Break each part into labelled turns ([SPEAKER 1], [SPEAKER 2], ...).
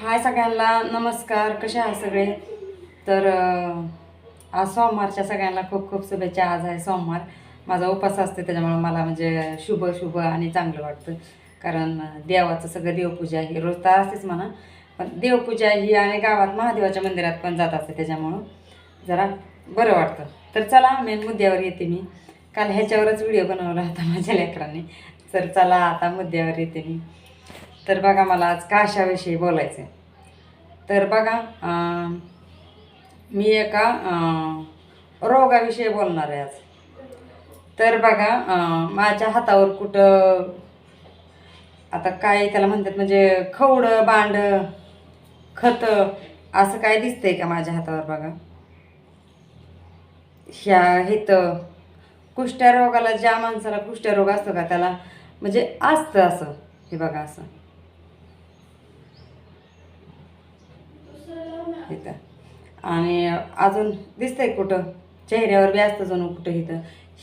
[SPEAKER 1] हाय सगळ्यांना नमस्कार कसे आहे सगळे? तर आज सोमवारच्या सगळ्यांना खूप खूप शुभेच्छा. आज आहे सोमवार. माझा उपास असते त्याच्यामुळे मला म्हणजे शुभ शुभ आणि चांगलं वाटतं. कारण देवाचं सगळं देवपूजा ही रोज तर असतेच म्हणा. पण देवपूजा ही आणि गावात महादेवाच्या मंदिरात पण जात असते त्याच्यामुळं जरा बरं वाटतं. तर चला मेन मुद्द्यावर येते मी. काल ह्याच्यावरच व्हिडिओ बनवला होता माझ्या लेकरांनी. तर चला आता मुद्द्यावर येते मी. तर बघा मला आज काशाविषयी बोलायचं आहे तर बघा मी एका रोगाविषयी बोलणार आहे आज. तर बघा माझ्या हातावर कुठं आता काय त्याला म्हणतात म्हणजे खवडं बांड खत असं काय दिसतंय का माझ्या हातावर बघा? ह्या हित कुष्ठ्या रोगाला ज्या माणसाला कुष्ठ्या रोग असतो का त्याला म्हणजे असतं असं हे बघा असं इथं आणि अजून दिसतंय कुठं? चेहऱ्यावर बी असतं जणू कुठं इथं.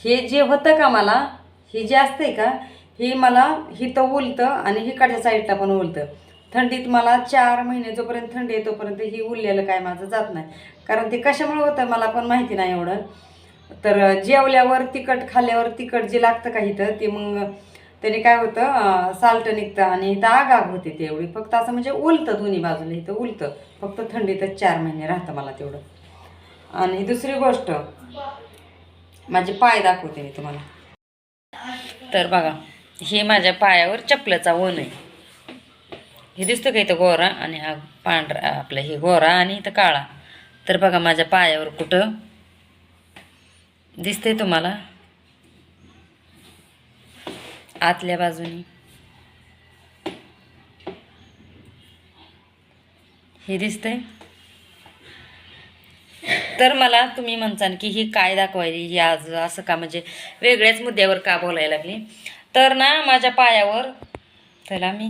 [SPEAKER 1] हे जे होतं का मला हे जे असतंय का हे मला हिथं उलतं आणि हिकडच्या साईडला पण उलतं. थंडीत मला चार महिने जोपर्यंत थंडी आहे तोपर्यंत ही उरलेलं काय माझं जात नाही. कारण ते कशामुळे होतं मला पण माहिती नाही एवढं. तर जेवल्यावर तिखट खाल्ल्यावर तिखट जे लागतं का इथं ते मग त्याने काय होतं साल्ट निघतं आणि इथं आग आग होते तेवढी फक्त असं म्हणजे उलतं दोन्ही बाजूला इथं उलतं. फक्त थंडीतच चार महिने राहतं मला तेवढं. आणि दुसरी गोष्ट माझे पाय दाखवते मी तुम्हाला. तर बघा हे माझ्या पायावर चपलाचा वन आहे. हे दिसतं का इथं गोरा आणि हा पांढरा आपला हे गोरा आणि इथं काळा. तर बघा माझ्या पायावर कुठं दिसतंय तुम्हाला? आतल्या बाजूनी. हे दिसतंय? तर मला तुम्ही म्हणसान की ही काय दाखवायली? ही आज असं का म्हणजे वेगळ्याच मुद्द्यावर का बोलायला लागली? तर ना माझ्या पायावर त्याला मी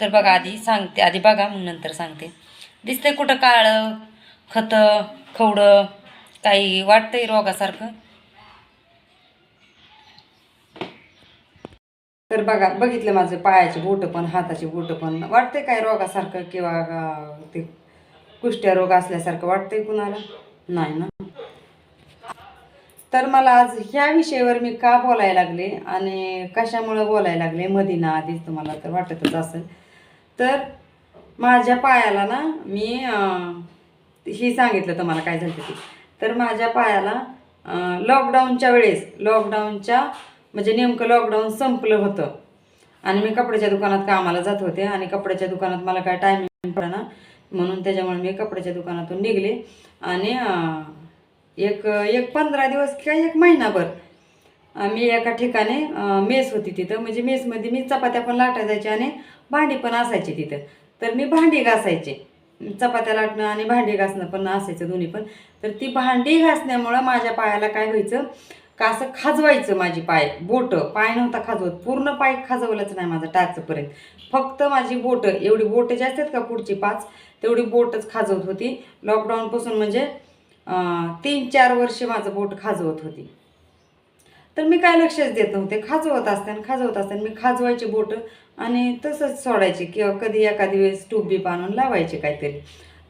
[SPEAKER 1] तर बघा आधी सांगते आधी बघा मग नंतर सांगते. दिसतंय कुठं काळं खतं खवडं काही वाटतंय रोगासारखं? तर बघा बघितलं माझं पायाचे बोटं पण हाताचे बोटं पण. वाटते काय रोगासारखं किंवा ते कुष्ठ्या रोग असल्यासारखं वाटतंय कुणाला? नाही ना? तर मला आज ह्या विषयावर मी का बोलायला लागले आणि कशामुळं बोलायला लागले मदीना आधीच तुम्हाला तर वाटतच असेल. तर माझ्या पायाला ना मी हे ही सांगितलं तुम्हाला काय झालं ते. तर माझ्या पायाला लॉकडाऊनच्या वेळेस लॉकडाऊनच्या म्हणजे नेमकं लॉकडाऊन संपलं होतं. आणि मी कपड्याच्या दुकानात कामाला जात होते आणि कपड्याच्या दुकानात मला काय टायमिंग पडना म्हणून त्याच्यामुळे मी कपड्याच्या दुकानातून निघले. आणि एक एक पंधरा दिवस किंवा एक महिनाभर मी एका ठिकाणी मेस होती तिथं. म्हणजे मेसमध्ये मी चपात्या पण लाटा जायच्या आणि भांडी पण असायची तिथं. तर मी भांडी घासायचे. चपात्या लाटणं आणि भांडी घासणं पण असायचं दोन्ही पण. तर ती भांडी घासण्यामुळं माझ्या पायाला काय व्हायचं का असं खाजवायचं माझी पाय? बोटं. पाय नव्हता खाजवत. पूर्ण पाय खाजवलंच नाही माझं टाचपर्यंत. फक्त माझी बोटं. एवढी बोटं जे असतात का पुढची पाच? तेवढी बोटच खाजवत होती. लॉकडाऊनपासून म्हणजे तीन चार वर्षे माझं बोट खाजवत होती. तर मी काय लक्षच देत नव्हते. खाजवत असताना खाजवत असताना मी खाजवायचे बोटं आणि तसंच सोडायचे किंवा कधी एखादी वेळेस टूब बीप आणून लावायचे काहीतरी.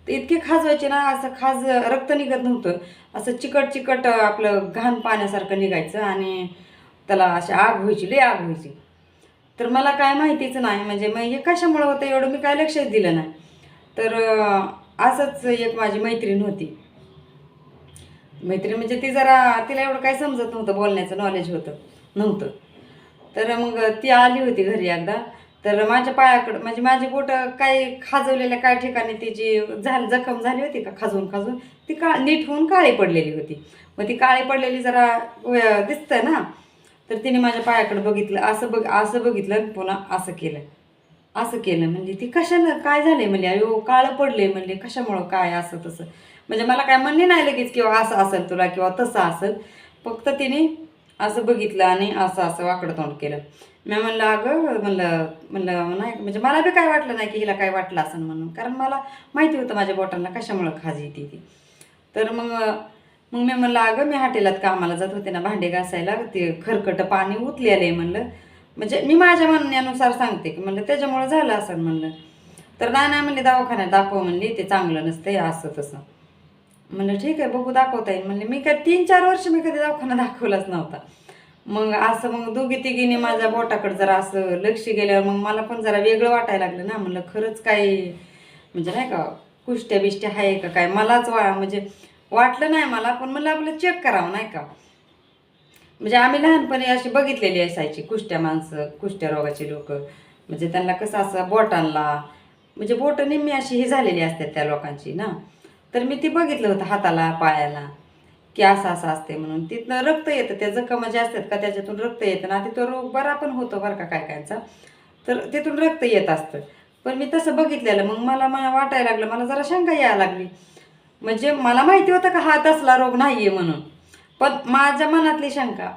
[SPEAKER 1] तर इतके खाजवायचे ना असं खाज रक्त निघत नव्हतं. असं चिकट चिकट आपलं घाण पाण्यासारखं निघायचं आणि त्याला अशी आग व्हायची लई आग व्हायची. तर मला काय माहितीच नाही म्हणजे मग हे कशामुळं होतं एवढं मी काय लक्षच दिलं नाही. तर असंच एक माझी मैत्रीण होती. मैत्रीण म्हणजे ती जरा तिला एवढं काय समजत नव्हतं बोलण्याचं नॉलेज होतं नव्हतं. तर मग ती आली होती घरी एकदा. तर माझ्या पायाकडं म्हणजे माझी बोटं काही खाजवलेल्या काय ठिकाणी तिची झाल जखम झाली होती का खाजवून खाजवून ती का नीट होऊन काळी पडलेली होती. मग ती काळी पडलेली जरा व- दिसतंय ना? तर तिने माझ्या पायाकडं बघितलं असं बघ असं बघितलं पुन्हा असं केलं. असं केलं म्हणजे ती कशानं काय झालंय म्हणजे अयो काळं पडले म्हणले कशामुळं काय असं तसं. म्हणजे मला काय म्हणणे नाही लगेच किंवा असं असेल तुला किंवा तसं असेल. फक्त तिने असं बघितलं आणि असं असं वाकडं तोंड केलं. मी म्हणलं अगं म्हणलं म्हणलं नाही. म्हणजे मला बी काय वाटलं नाही की हिला काय वाटलं असं म्हणून. कारण मला माहिती होतं माझ्या बोटांना कशामुळं खाज येते ती. तर मग मग मी म्हणलं अगं मी हॉटेलात कामाला जात होते ना भांडे घासायला ते खरकट पाणी उतलेलं आहे म्हणलं. म्हणजे मी माझ्या म्हणण्यानुसार सांगते की म्हणलं त्याच्यामुळं झालं असं म्हणलं. तर नाही नाही म्हणले दवाखान्यात दाखव म्हणली ते चांगलं नसतं असं तसं. म्हणलं ठीक आहे बघू दाखवता येईल म्हणले मी काय तीन चार वर्ष मी कधी दवाखाना दाखवलाच नव्हता. मग असं मग दोघी तिघीने माझ्या बोटाकडे जरा असं लक्ष गेल्यावर मग मला पण जरा वेगळं वाटायला लागलं ना. म्हणलं खरंच काही म्हणजे नाही का कुष्ट्या बिष्ट्या आहे का काय? मलाच वा म्हणजे वाटलं नाही मला पण म्हणलं आपलं चेक करावं नाही का? म्हणजे आम्ही लहानपणी अशी बघितलेली असायची कुष्ट्या माणसं कुष्ट्या रोगाची लोक. म्हणजे त्यांना कसं असं बोटांना म्हणजे बोटं निम्मी अशी ही झालेली असतात त्या लोकांची ना. तर मी ती बघितलं होतं हाताला पायाला. की असं असं असते म्हणून. तिथनं रक्त येतं त्या जखमा ज्या असतात का त्याच्यातून रक्त येतं ना तिथं रोग बरा पण होतो बरं का काय कायचा तर तिथून रक्त येत असतं. पण मी तसं बघितलेलं मग मला मला वाटायला लागलं मला जरा शंका यायला लागली. म्हणजे मला माहिती होतं का हा तसला रोग नाही आहे म्हणून. पण माझ्या मनातली शंका.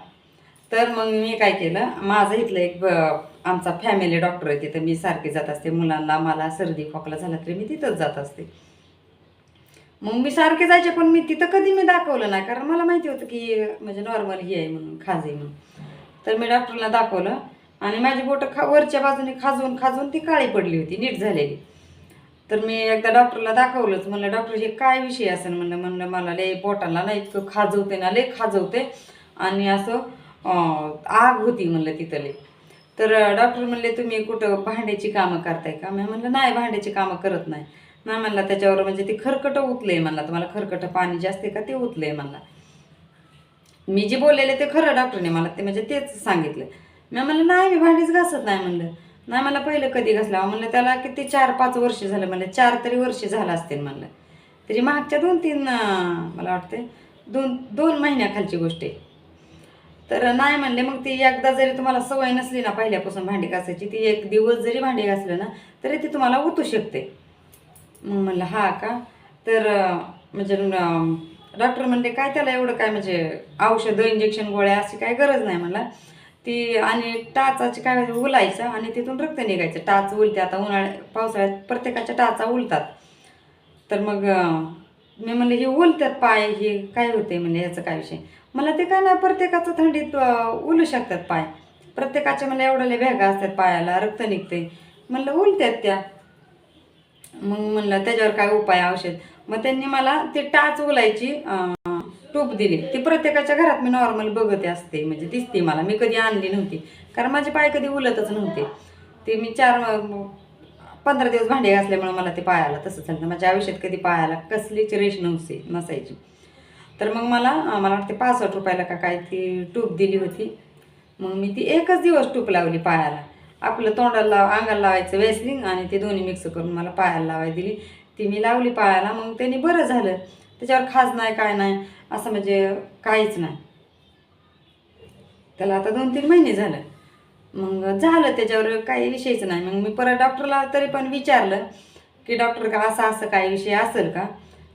[SPEAKER 1] तर मग मी काय केलं माझं इथलं एक ब- आमचा फॅमिली डॉक्टर आहे तिथं मी सारखी जात असते. मुलांना मला सर्दी खोकला झाला तरी मी तिथंच जात असते. मग मी सारखे जायचे पण मी तिथं कधी मी दाखवलं नाही. कारण मला माहिती होतं की म्हणजे नॉर्मल ही आहे म्हणून खाज आहे म्हणून. तर मी डॉक्टरला दाखवलं आणि माझी बोटं खा वरच्या बाजूने खाजवून खाजवून ती काळी पडली होती नीट झालेली. तर मी एकदा डॉक्टरला दाखवलंच. म्हणलं डॉक्टर हे काय विषय असेल? म्हणलं म्हणलं मला लय बोटांना ना इतकं खाजवते ना लय खाजवते. आणि असं आग होती म्हणलं तिथं तर डॉक्टर म्हणले तुम्ही कुठं भांड्याची कामं करताय का? मी म्हणलं नाही भांड्याची कामं करत नाही. नाही म्हणला त्याच्यावर म्हणजे ते खरकटं आहे म्हणला. तुम्हाला खरकटं पाणी जास्त आहे का ते उतलं आहे म्हणला. मी जे बोललेले ते खरं डॉक्टरने मला ते म्हणजे तेच सांगितलं. मी म्हणलं नाही मी भांडीच घासत नाही म्हणलं. नाही मला पहिलं कधी घासला? म्हणलं त्याला किती चार पाच वर्ष झालं म्हणलं. चार तरी वर्ष झालं असतील म्हणलं. तरी मागच्या दोन तीन मला वाटते दोन दोन महिन्याखालची गोष्ट आहे. तर नाही म्हणले मग ती एकदा जरी तुम्हाला सवय नसली ना पहिल्यापासून भांडी घासायची ती एक दिवस जरी भांडी घासलं ना तरी ती तुम्हाला उतू शकते. मग म्हणलं हा का? तर म्हणजे डॉक्टर म्हणले काय त्याला एवढं काय म्हणजे औषधं इंजेक्शन गोळ्या अशी काय गरज नाही? मला ती आणि टाचाची काय उलायचं आणि तिथून रक्त निघायचं. टाच उलते आता उन्हाळ्या पावसाळ्यात प्रत्येकाच्या टाचा उलतात. तर मग मी म्हणले हे उलतात पाय हे काय होते म्हणजे ह्याचं काय विषय? मला ते काय नाही प्रत्येकाचं थंडीत उलू शकतात पाय. प्रत्येकाच्या मला एवढ्या भेगा असतात पायाला रक्त निघते म्हणलं उलत्यात त्या. मग म्हणलं त्याच्यावर काय उपाय औषध? मग त्यांनी मला ती टाच उलायची टूप दिली. ती प्रत्येकाच्या घरात मी नॉर्मल बघते असते म्हणजे दिसते मला. मी कधी आणली नव्हती. कारण माझे पाय कधी उलतच नव्हते. ते मी चार पंधरा दिवस भांडे घासल्यामुळे मला ते पायाला तसं झालं. म्हणजे माझ्या आयुष्यात कधी पायाला कसलीच रेश नव्हती नसायची. तर मग मला मला वाटते पासष्ट रुपयाला का काय ती टूप दिली होती. मग मी ती एकच दिवस टूप लावली पायाला. आपलं तोंडाला अंगाला लावायचं वेसलिंग आणि ते दोन्ही मिक्स करून मला पायाला लावायला दिली. ती मी लावली पायाला मग त्यांनी बरं झालं. त्याच्यावर खाज नाही काय नाही असं म्हणजे काहीच नाही. त्याला आता दोन तीन महिने झालं. मग झालं त्याच्यावर काही विषयच नाही. मग मी परत डॉक्टरला तरी पण विचारलं की डॉक्टर का असा असं काही विषय असेल का?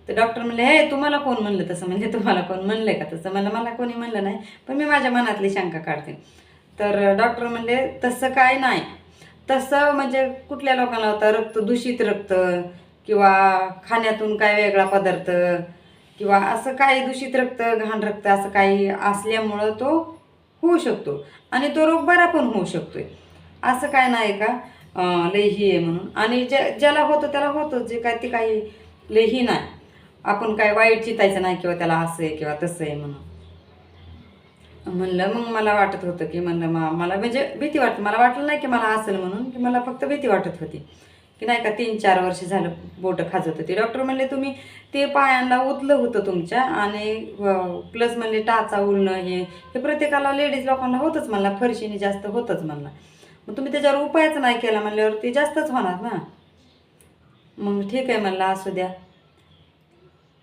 [SPEAKER 1] तर डॉक्टर म्हणले हे तुम्हाला कोण म्हणलं तसं? म्हणजे तुम्हाला कोण म्हणलं का तसं? मला मला कोणी म्हणलं नाही पण मी माझ्या मनातली शंका काढते. तर डॉक्टर म्हणले तसं काय नाही. तसं म्हणजे कुठल्या लोकांना होता? रक्त दूषित रक्त किंवा खाण्यातून काय वेगळा पदार्थ किंवा असं काही दूषित रक्त घाण रक्त असं काही असल्यामुळं तो होऊ शकतो. आणि तो रोग बरा पण होऊ शकतो असं काय नाही का? अं, ही आहे म्हणून. आणि ज्या ज्याला होतं त्याला होतं. जे काय ते काही लई ही नाही. आपण काय वाईट चितायचं नाही किंवा त्याला असं आहे किंवा तसं आहे म्हणून. म्हणलं मग मला वाटत होतं की म्हणलं मा मला म्हणजे भीती वाटत मला वाटलं नाही की मला असेल म्हणून की मला फक्त भीती वाटत होती. की नाही का तीन चार वर्ष झालं बोटं खाजत होती. डॉक्टर म्हणले तुम्ही ते पायांना उतलं होतं तुमच्या आणि प्लस म्हणले टाचा उलणं हे हे प्रत्येकाला लेडीज लोकांना होतच म्हणला फरशीने जास्त होतंच म्हणला. मग तुम्ही त्याच्यावर उपायच नाही केला म्हणल्यावर ते जास्तच होणार ना. मग ठीक आहे म्हणलं असू द्या.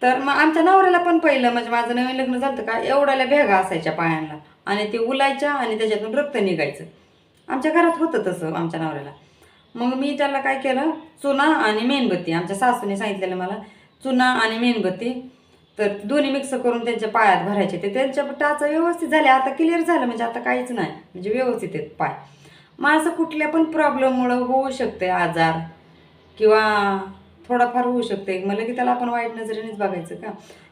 [SPEAKER 1] तर मग आमच्या नवऱ्याला पण पहिलं म्हणजे माझं नवीन लग्न झालं का एवढ्याला भेगा असायच्या पायांना. आणि ते उलायच्या आणि त्याच्यातून रक्त निघायचं. आमच्या घरात होतं तसं आमच्या नवऱ्याला. मग मी त्याला काय केलं चुना आणि मेणबत्ती आमच्या सासूने सांगितलेलं मला चुना आणि मेणबत्ती तर दोन्ही मिक्स करून त्यांच्या पायात भरायचे. ते त्यांच्या टाचा व्यवस्थित झाले आता क्लिअर झालं म्हणजे आता काहीच नाही म्हणजे व्यवस्थित आहेत पाय. मग असं कुठल्या पण प्रॉब्लेममुळं होऊ शकते आजार किंवा थोडाफार होऊ शकते. मला की त्याला आपण वाईट नजरेनेच बघायचं का?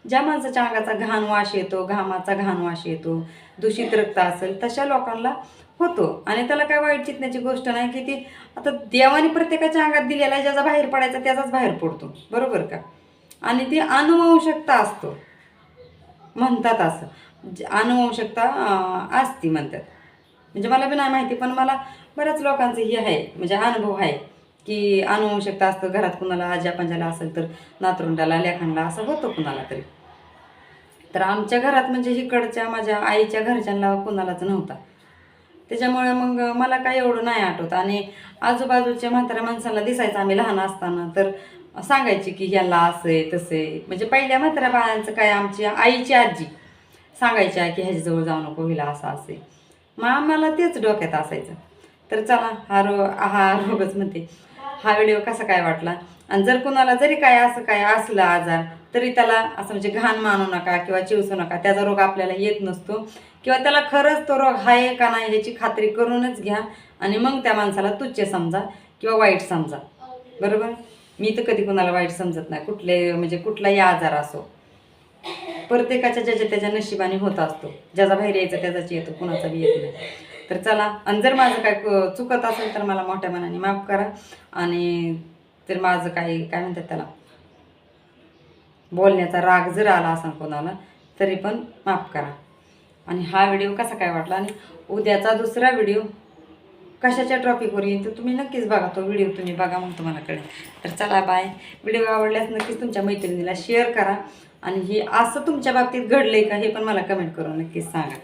[SPEAKER 1] ज्या माणसाच्या अंगाचा घाण वाश येतो घामाचा घाण वाश येतो दूषित रक्त असेल तशा लोकांना होतो. आणि त्याला काय वाईट चितण्याची गोष्ट नाही की ती आता देवाने प्रत्येकाच्या अंगात दिलेला आहे ज्याचा बाहेर पडायचा त्याचाच बाहेर पडतो. बरोबर का? आणि ती अनुवंशकता असतो. म्हणतात असं. अनुवंशकता असती म्हणतात. म्हणजे मला बी नाही माहिती पण मला बऱ्याच लोकांचं हे आहे. म्हणजे अनुभव आहे. की अनुवंशकता असतं घरात कुणाला आज्या पंजाला असेल तर नातरुंडाला लेखांडला असं होतं कुणाला तरी. तर आमच्या घरात म्हणजे इकडच्या माझ्या आईच्या घरच्यांना कुणालाच नव्हता. त्याच्यामुळे मग मला काय एवढं नाही आठवत. आणि आजूबाजूच्या म्हाताऱ्या माणसाला दिसायचं आम्ही लहान असताना तर सांगायची की ह्याला असं आहे तसं. आहे म्हणजे पहिल्या म्हाताऱ्या बाळांचं काय आमची आईची आजी सांगायच्या की ह्याच्याजवळ जाऊ नको हिला असं असे. मग आम्हाला तेच डोक्यात असायचं. तर चला हा रो हा रोगच म्हणते. हा व्हिडिओ कसा काय वाटला? आणि जर कुणाला जरी काय असं काय असलं आजार तरी त्याला असं म्हणजे घाण मानू नका किंवा चिवसू नका. त्याचा रोग आपल्याला येत नसतो. किंवा त्याला खरंच तो रोग आहे का नाही याची खात्री करूनच घ्या. आणि मग त्या माणसाला तुच्छ समजा किंवा वाईट समजा. बरोबर? मी तर कधी कुणाला वाईट समजत नाही. कुठले म्हणजे कुठलाही आजार असो. प्रत्येकाच्या ज्याच्या त्याच्या नशिबाने होत असतो. ज्याचा बाहेर यायचा त्याचाच येतो. कुणाचा बी येत नाही. तर चला आणि जर माझं काय क- चुकत असेल तर मला मोठ्या मनाने माफ करा. आणि तर माझं काही काय म्हणतात त्याला? बोलण्याचा राग जर आला असेल कोणाला तरी पण माफ करा. आणि हा व्हिडिओ कसा काय वाटला? आणि उद्याचा दुसरा व्हिडिओ कशाच्या ट्रॉपिकवर येईल तर तुम्ही नक्कीच बघा. तो व्हिडिओ तुम्ही बघा मग तुम्हाला कळेल. तर चला बाय व्हिडिओ आवडल्यास नक्कीच तुमच्या मैत्रिणीला शेअर करा. आणि हे असं तुमच्या बाबतीत घडलंय का हे पण मला कमेंट करून नक्कीच सांगा.